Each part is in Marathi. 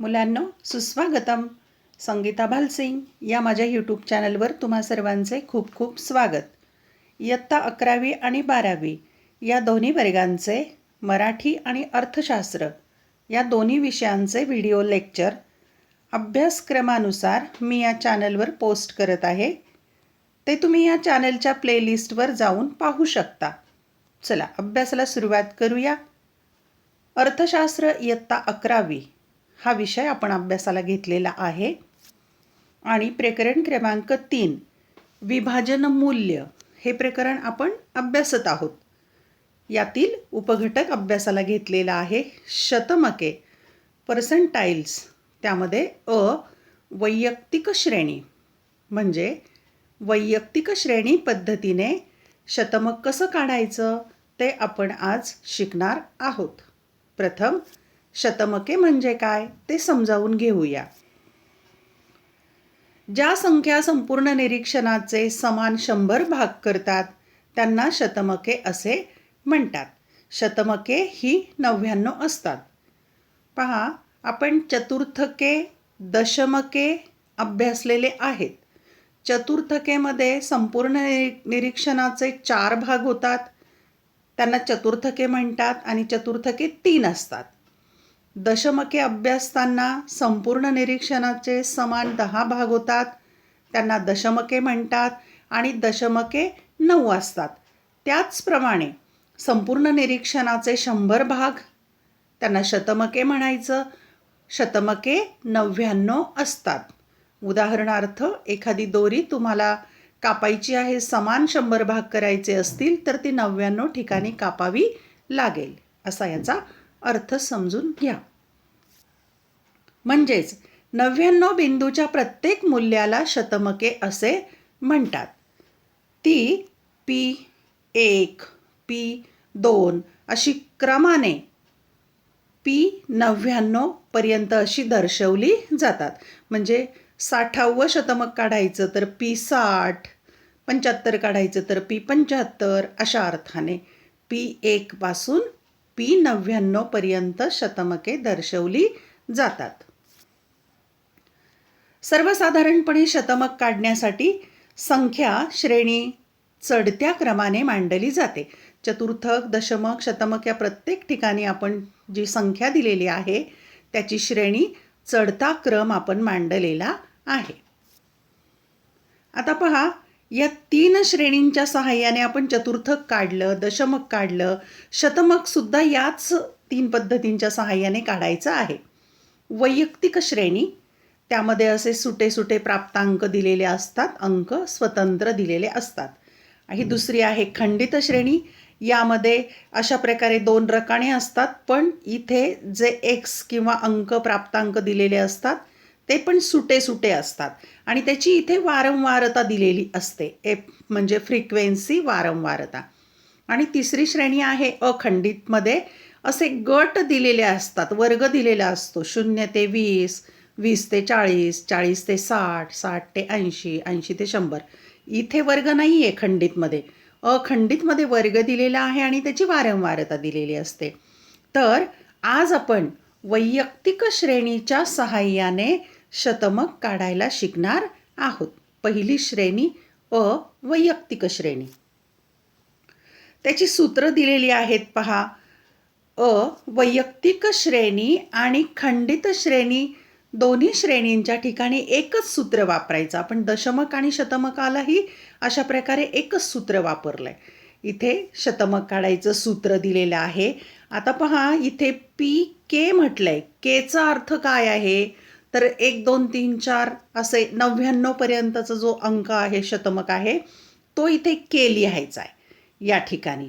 मुलांनो सुस्वागतम. संगीता भालसिंग या माझ्या यूट्यूब चॅनलवर तुम्हा सर्वांचे खूप खूप स्वागत. इयत्ता अकरावी आणि बारावी या दोन्ही वर्गांचे मराठी आणि अर्थशास्त्र या दोन्ही विषयांचे व्हिडिओ लेक्चर अभ्यासक्रमानुसार मी या चॅनलवर पोस्ट करत आहे. ते तुम्ही या चॅनलच्या प्लेलिस्टवर जाऊन पाहू शकता. चला अभ्यासाला सुरुवात करूया. अर्थशास्त्र इयत्ता अकरावी. हा विषय आपण अभ्यासाला घेतलेला आहे. आणि प्रकरण क्रमांक तीन विभाजन मूल्य हे प्रकरण आपण अभ्यासत आहोत. यातील उपघटक अभ्यासाला घेतलेला आहे शतमके पर्सेंटाईल्स त्यामध्ये अ वैयक्तिक श्रेणी म्हणजे वैयक्तिक श्रेणी पद्धतीने शतमक कसं काढायचं ते आपण आज शिकणार आहोत. प्रथम शतमके म्हणजे काय ते समजावून घेऊया. ज्या संख्या संपूर्ण निरीक्षणाचे समान शंभर भाग करतात त्यांना शतमके असे म्हणतात. शतमके ही नव्याण्णव असतात. पहा आपण चतुर्थके दशमके अभ्यासलेले आहेत. चतुर्थकेमध्ये संपूर्ण निरीक्षणाचे चार भाग होतात. त्यांना चतुर्थके म्हणतात आणि चतुर्थके तीन असतात. दशमके अभ्यासताना संपूर्ण निरीक्षणाचे समान दहा भाग होतात. त्यांना दशमके म्हणतात आणि दशमके नऊ असतात. त्याचप्रमाणे संपूर्ण निरीक्षणाचे शंभर भाग. त्यांना शतमके म्हणायचं. शतमके नव्याण्णव असतात. उदाहरणार्थ एखादी दोरी तुम्हाला कापायची आहे समान शंभर भाग करायचे असतील तर ती नव्याण्णव ठिकाणी कापावी लागेल. असा याचा अर्थ समजून घ्या. म्हणजेच नव्याण्णव बिंदूच्या प्रत्येक मूल्याला शतमके असे म्हणतात. ती पी एक पी दोन अशी क्रमाने पी नव्याण्णव पर्यंत अशी दर्शवली जातात. म्हणजे साठावं शतमक काढायचं तर पी साठ पंच्याहत्तर काढायचं तर पी पंच्याहत्तर अशा अर्थाने पी एकपासून पी नव्याण्णवपर्यंत शतमके दर्शवली जातात. सर्वसाधारणपणे शतमक काढण्यासाठी संख्या श्रेणी चढत्या क्रमाने मांडली जाते. चतुर्थक दशमक शतमक या प्रत्येक ठिकाणी आपण जी संख्या दिलेली आहे त्याची श्रेणी चढता क्रम आपण मांडलेला आहे. आता पहा या तीन श्रेणींच्या सहाय्याने आपण चतुर्थक काढलं दशमक काढलं शतमकसुद्धा याच तीन पद्धतींच्या सहाय्याने काढायचं आहे. वैयक्तिक श्रेणी त्यामध्ये असे सुटे सुटे प्राप्तांक दिलेले असतात अंक स्वतंत्र दिलेले असतात. ही दुसरी आहे खंडित श्रेणी. यामध्ये अशा प्रकारे दोन रकाने असतात पण इथे जे एक्स किंवा अंक प्राप्तांक दिलेले असतात ते पण सुटे सुटे असतात. आणि त्याची इथे वारंवारता दिलेली असते. ए म्हणजे फ्रिक्वेन्सी वारंवारता. आणि तिसरी श्रेणी आहे अखंडितमध्ये. असे गट दिलेले असतात वर्ग दिलेला असतो शून्य ते वीस वीस ते चाळीस चाळीस ते साठ साठ ते ऐंशी ऐंशी ते शंभर. इथे वर्ग नाही आहे खंडितमध्ये. अखंडितमध्ये वर्ग दिलेला आहे आणि त्याची वारंवारता दिलेली असते. तर आज आपण वैयक्तिक श्रेणीच्या सहाय्याने शतमक काढायला शिकणार आहोत. पहिली श्रेणी अ वैयक्तिक श्रेणी. त्याची सूत्र दिलेली आहेत पहा. अ वैयक्तिक श्रेणी आणि खंडित श्रेणी दोन्ही श्रेणींच्या ठिकाणी एकच सूत्र वापरायचं. आपण दशमक आणि शतमकालाही अशा प्रकारे एकच सूत्र वापरलं आहे इथे शतमक काढायचं सूत्र दिलेलं आहे. आता पहा इथे पी के म्हटलं आहे केचा अर्थ काय आहे? तर एक दोन तीन चार असे नव्याण्णवपर्यंतचा जो अंक आहे शतमक आहे तो इथे के लिहायचा आहे. या ठिकाणी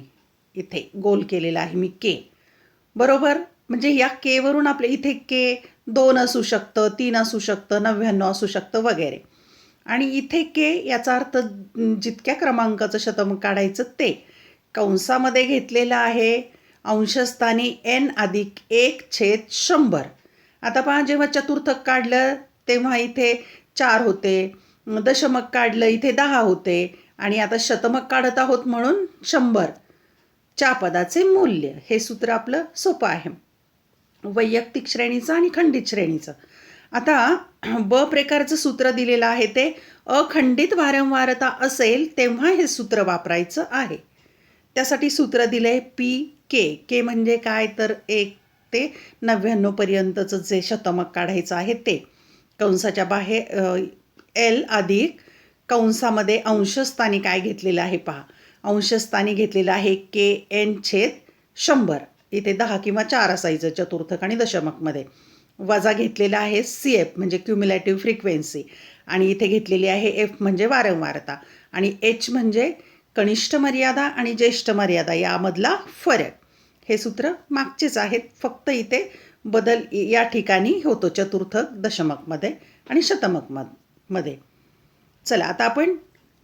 इथे गोल केलेला आहे मी के. बरोबर? म्हणजे या केवरून आपले इथे के दोन असू शकतं तीन असू शकतं नव्याण्णव असू शकतं वगैरे. आणि इथे के याचा अर्थ जितक्या क्रमांकाचं शतमक काढायचं ते. कंसामध्ये घेतलेलं आहे अंशस्थानी एन अधिक एक छेद शंभर. आता पहा जेव्हा चतुर्थक काढलं तेव्हा इथे चार होते. दशमक काढलं इथे दहा होते. आणि आता शतमक काढत आहोत म्हणून शंभर. च्या पदाचे मूल्य. हे सूत्र आपलं सोपं आहे. वैयक्तिक श्रेणीचं आणि खंडित श्रेणीचं. आता ब प्रकारचं सूत्र दिलेलं आहे ते अखंडित वारंवारता असेल तेव्हा हे सूत्र वापरायचं आहे. त्यासाठी सूत्र दिलं आहे पी के के म्हणजे काय? तर एक ते नव्याण्णवपर्यंतचं जे शतमक काढायचं आहे ते. कंसाच्या बाहेर एल अधिक कंसामध्ये अंशस्थानी काय घेतलेलं आहे पहा. अंशस्थानी घेतलेलं आहे के एन छेद शंभर. इथे दहा किंवा चार असायचं चतुर्थक आणि दशमकमध्ये. वजा घेतलेला आहे सी एफ म्हणजे क्युम्युलेटिव्ह फ्रिक्वेन्सी आणि इथे घेतलेली आहे एफ म्हणजे वारंवारता. आणि एच म्हणजे कनिष्ठ मर्यादा आणि ज्येष्ठ मर्यादा यामधला फरक. हे सूत्र मागचेच आहेत. फक्त इथे बदल या ठिकाणी होतो चतुर्थक दशमकमध्ये आणि शतमकमधमध्ये. चला आता आपण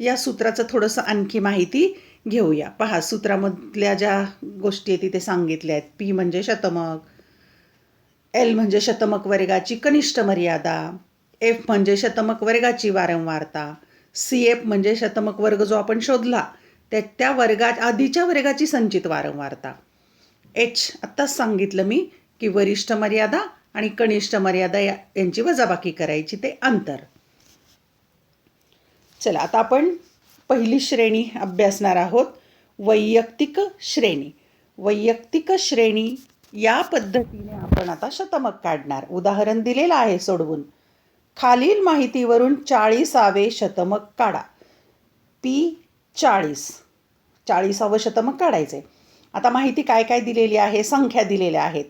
या सूत्राचं थोडंसं आणखी माहिती घेऊया. पहा सूत्रामधल्या ज्या गोष्टी आहेत तिथे सांगितल्या आहेत. पी म्हणजे शतमक एल म्हणजे शतमक वर्गाची कनिष्ठ मर्यादा एफ म्हणजे शतमक वर्गाची वारंवारता सी एफ म्हणजे शतमक वर्ग जो आपण शोधला त्या त्या वर्गात आधीच्या वर्गाची संचित वारंवारता. एच आत्ताच सांगितलं मी की वरिष्ठ मर्यादा आणि कनिष्ठ मर्यादा या यांची वजाबाकी करायची ते अंतर. चला आता आपण पहिली श्रेणी अभ्यासणार आहोत. वैयक्तिक श्रेणी. वैयक्तिक श्रेणी या पद्धतीने आपण आता शतमक काढणार. उदाहरण दिलेलं आहे सोडवून. खालील माहितीवरून चाळीसावे शतमक काढा. पी चाळीस. चाळीसावं शतमक काढायचे आता माहिती काय काय दिलेली आहे? संख्या दिलेल्या आहेत.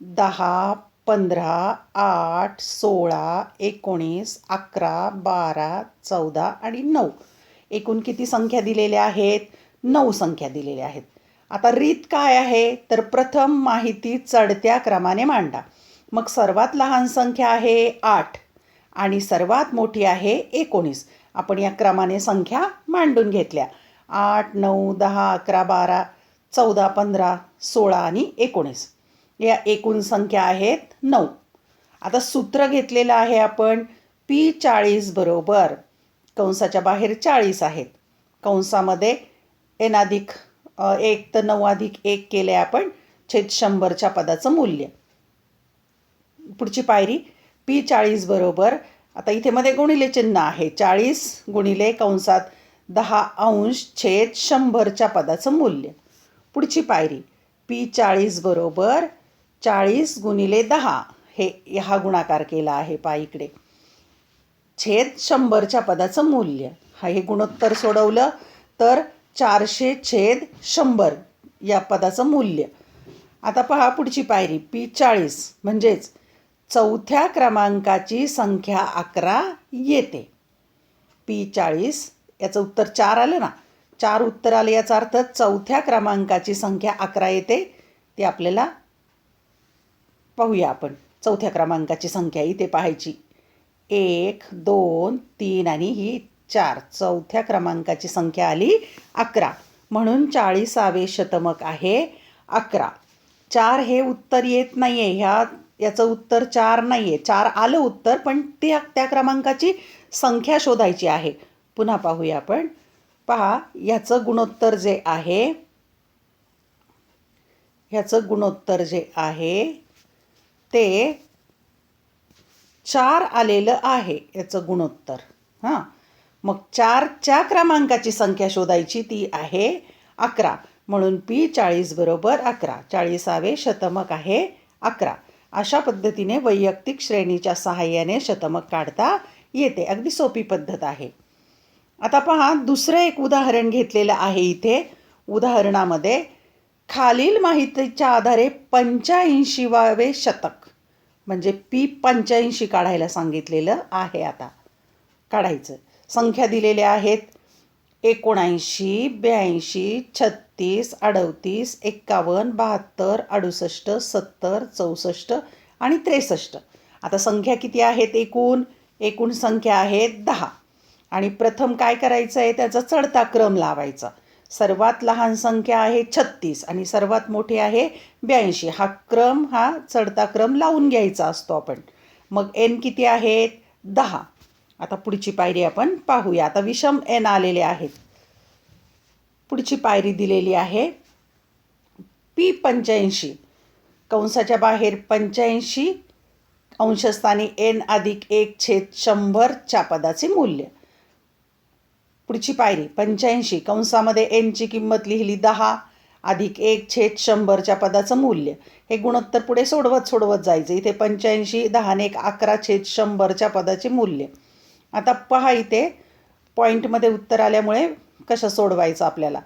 दहा पंधरा आठ सोळा एकोणीस अकरा बारा चौदा आणि नऊ. एकूण किती संख्या दिलेल्या आहेत? नऊ संख्या दिलेल्या आहेत. आता रीत काय आहे? तर प्रथम माहिती चढत्या क्रमाने मांडा. मग सर्वात लहान संख्या आहे आठ आणि सर्वात मोठी आहे एकोणीस. आपण या क्रमाने संख्या मांडून घेतल्या. आठ नऊ दहा अकरा बारा चौदा पंधरा सोळा आणि एकोणीस. या एकूण संख्या आहेत नऊ. आता सूत्र घेतलेलं आहे आपण पी चाळीस बरोबर. कंसाच्या बाहेर चाळीस आहेत. कंसामध्ये एन अधिक एक तर नऊ अधिक एक केले आपण छेद शंभरच्या पदाचं मूल्य. पुढची पायरी पी चाळीस बरोबर आता इथे मध्ये गुणिले चिन्ह आहे चाळीस गुणिले कंसात दहा अंश छेद शंभरच्या पदाचं मूल्य. पुढची पायरी पी चाळीस बरोबर चाळीस गुणिले दहा हे हा गुणाकार केला आहे पा इकडे. छेद शंभरच्या पदाचं मूल्य. हा हे गुणोत्तर सोडवलं तर चारशे छेद शंभर या पदाचं मूल्य. आता पहा पुढची पायरी. पी चाळीस. म्हणजेच चौथ्या क्रमांकाची संख्या अकरा येते. पी चाळीस. याचं उत्तर चार आलं ना. चार उत्तर आलं याचा अर्थ चौथ्या क्रमांकाची संख्या अकरा येते. ती आपल्याला पाहूया आपण. चौथ्या क्रमांकाची संख्या इथे पाहायची. एक दोन तीन आणि ही चार. चौथ्या क्रमांकाची संख्या आली अकरा. म्हणून चाळीसावे शतमक आहे अकरा. चार हे उत्तर येत नाही आहे ह्या याचं उत्तर चार नाही आहे चार आलं उत्तर पण त्या त्या क्रमांकाची संख्या शोधायची आहे. पुन्हा पाहूया आपण. पहा ह्याचं गुणोत्तर जे आहे ह्याचं गुणोत्तर जे आहे ते चार आलेलं आहे याचं गुणोत्तर. हां. मग चारच्या क्रमांकाची संख्या शोधायची ती आहे अकरा. म्हणून पी चाळीस बरोबर अकरा. चाळीसावे शतमक आहे अकरा. अशा पद्धतीने वैयक्तिक श्रेणीच्या सहाय्याने शतमक काढता येते. अगदी सोपी पद्धत आहे. आता पहा दुसरं एक उदाहरण घेतलेलं आहे इथे. उदाहरणामध्ये खालील माहितीच्या आधारे पंच्याऐंशीवावे शतक. म्हणजे पी पंच्याऐंशी काढायला सांगितलेलं आहे आता. काढायचं. संख्या दिलेल्या आहेत एकोणऐंशी ब्याऐंशी छत्तीस अडतीस एक्कावन्न बहात्तर अडुसष्ट सत्तर चौसष्ट आणि त्रेसष्ट. आता संख्या किती आहेत एकूण? एकूण संख्या आहेत दहा. आणि प्रथम काय करायचं आहे त्याचा चढता क्रम लावायचा. सर्वात लहान संख्या आहे छत्तीस आणि सर्वात मोठी आहे ब्याऐंशी. हा क्रम हा चढता क्रम लावून घ्यायचा असतो आपण. मग एन किती आहेत? दहा. आता पुढची पायरी आपण पाहूया. आता विषम एन आलेले आहेत. पुढची पायरी दिलेली आहे पी पंच्याऐंशी. कंसाच्या बाहेर पंच्याऐंशी. अंशस्थानी एन अधिक एक छेद शंभरच्या पदाचे मूल्य. पुढची पायरी पंच्याऐंशी. कंसामध्ये एनची किंमत लिहिली दहा अधिक एक छेद शंभरच्या पदाचं मूल्य. हे गुणोत्तर पुढे सोडवत सोडवत जायचं. इथे पंच्याऐंशी दहाने एक अकरा छेद शंभरच्या पदाचे मूल्य. आता पहा इथे पॉईंटमध्ये उत्तर आल्यामुळे कसं सोडवायचं आपल्याला?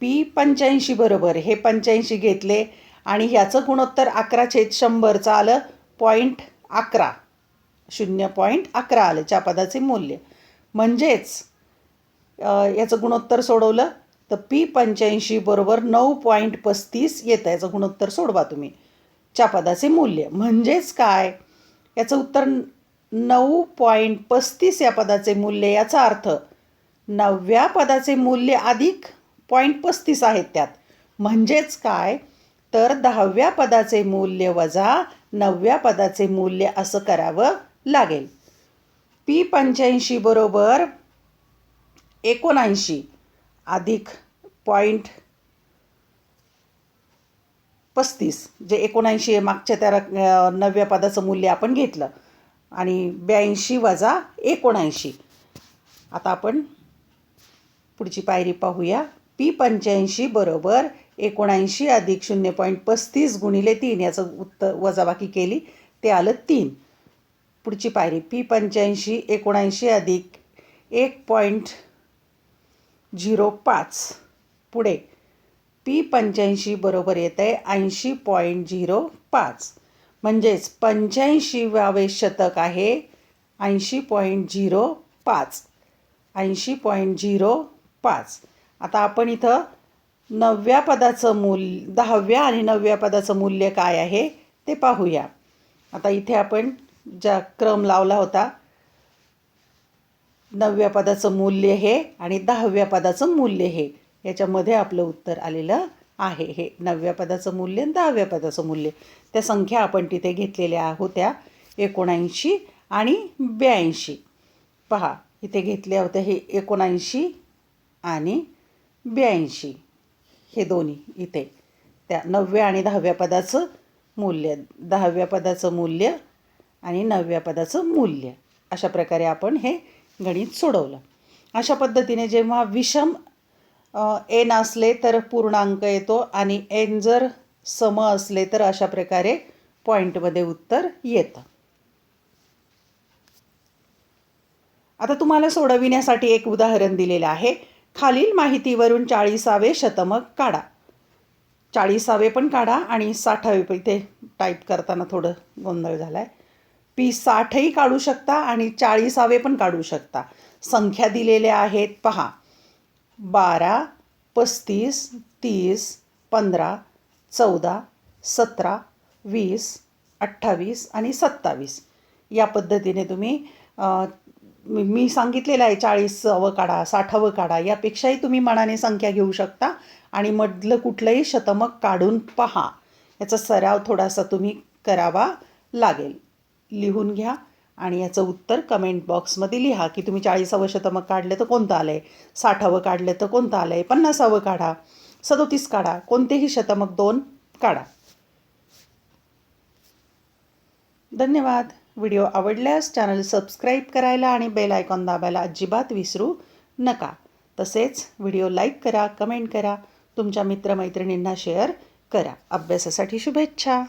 पी पंच्याऐंशी बरोबर हे पंच्याऐंशी घेतले आणि ह्याचं गुणोत्तर अकरा छेद शंभरचं आलं पॉईंट अकरा. शून्य पॉईंट अकरा आलं च्या पदाचे मूल्य. म्हणजेच याचं गुणोत्तर सोडवलं. तर पी पंच्याऐंशी बरोबर नऊ पॉईंट पस्तीस येतं याचं गुणोत्तर सोडवा तुम्ही. च्या पदाचे मूल्य. म्हणजेच काय? याचं उत्तर नऊ पॉईंट पस्तीस या पदाचे मूल्य याचा अर्थ नवव्या पदाचे मूल्य अधिक पॉईंट पस्तीस आहेत त्यात. म्हणजेच काय? तर दहाव्या पदाचे मूल्य वजा नवव्या पदाचे मूल्य असं करावं लागेल. पी पंच्याऐंशी बरोबर एकोणऐंशी. अधिक पॉईंट पस्तीस. जे एकोणऐंशी आहे मागच्या त्या रक- नवव्या पदाचं मूल्य आपण घेतलं. आणि ब्याऐंशी वजा एकोणऐंशी. आता आपण पुढची पायरी पाहूया. पी पंच्याऐंशी बरोबर एकोणऐंशी अधिक शून्य पॉईंट पस्तीस गुणिले तीन याचं उत्तर वजाबाकी केली. ते आलं तीन. पुढची पायरी पी पंच्याऐंशी एकोणऐंशी अधिक एक पॉईंट झिरो पाच. पुढे. पी पंच्याऐंशी बरोबर येत आहे ऐंशी पॉईंट झिरो पाच. म्हणजेच पंच्याऐंशीवावे शतक आहे ऐंशी पॉईंट झिरो पाच. ऐंशी पॉईंट झिरो पाच. आता आपण इथं नवव्या पदाचं मूल्य दहाव्या आणि नवव्या पदाचं मूल्य काय आहे ते पाहूया. आता इथे आपण ज्या क्रम लावला होता नवव्या पदाचं मूल्य हे आणि दहाव्या पदाचं मूल्य हे. याच्यामध्ये आपलं उत्तर आलेलं आहे हे. नवव्या पदाचं मूल्य आणि दहाव्या पदाचं मूल्य. त्या संख्या आपण तिथे घेतलेल्या होत्या एकोणऐंशी आणि ब्याऐंशी. पहा इथे घेतल्या होत्या हे एकोणऐंशी आणि ब्याऐंशी. हे दोन्ही इथे. त्या नवव्या आणि दहाव्या पदाचं मूल्य. दहाव्या पदाचं मूल्य आणि नवव्या पदाचं मूल्य. अशा प्रकारे आपण हे गणित सोडवलं. अशा पद्धतीने जेव्हा विषम एन असले तर पूर्णांक येतो आणि एन जर सम असले तर अशा प्रकारे पॉईंटमध्ये उत्तर येतं. आता तुम्हाला सोडविण्यासाठी एक उदाहरण दिलेलं आहे. खालील माहितीवरून चाळीसावे शतमक काढा. चाळीसावे पण काढा आणि साठावे पण. इथे टाईप करताना थोडं गोंधळ झाला आहे पी साठही काढू शकता आणि चाळीसावे पण काढू शकता. संख्या दिलेल्या आहेत पहा. बारा पस्तीस तीस पंधरा चौदा सतरा वीस अठ्ठावीस आणि सत्तावीस. या पद्धतीने तुम्ही मी मी सांगितलेलं आहे चाळीसावं काढा साठावं काढा यापेक्षाही तुम्ही मनाने संख्या घेऊ शकता आणि मधलं कुठलंही शतमक काढून पहा. याचा सराव थोडासा तुम्ही करावा लागेल. लिहून घ्या आणि याचं उत्तर कमेंट बॉक्समध्ये लिहा की तुम्ही चाळीसावं शतमक काढलं तर कोणतं आलं आहे साठावं काढलं तर कोणतं आलं आहे पन्नासावं काढा. सदोतीस काढा. कोणतेही शतमक दोन काढा. धन्यवाद. व्हिडिओ आवडल्यास चॅनल सबस्क्राईब करायला आणि बेल आयकॉन दाबायला अजिबात विसरू नका. तसेच व्हिडिओ लाईक करा कमेंट करा. तुमच्या मित्रमैत्रिणींना शेअर करा. अभ्यासासाठी शुभेच्छा.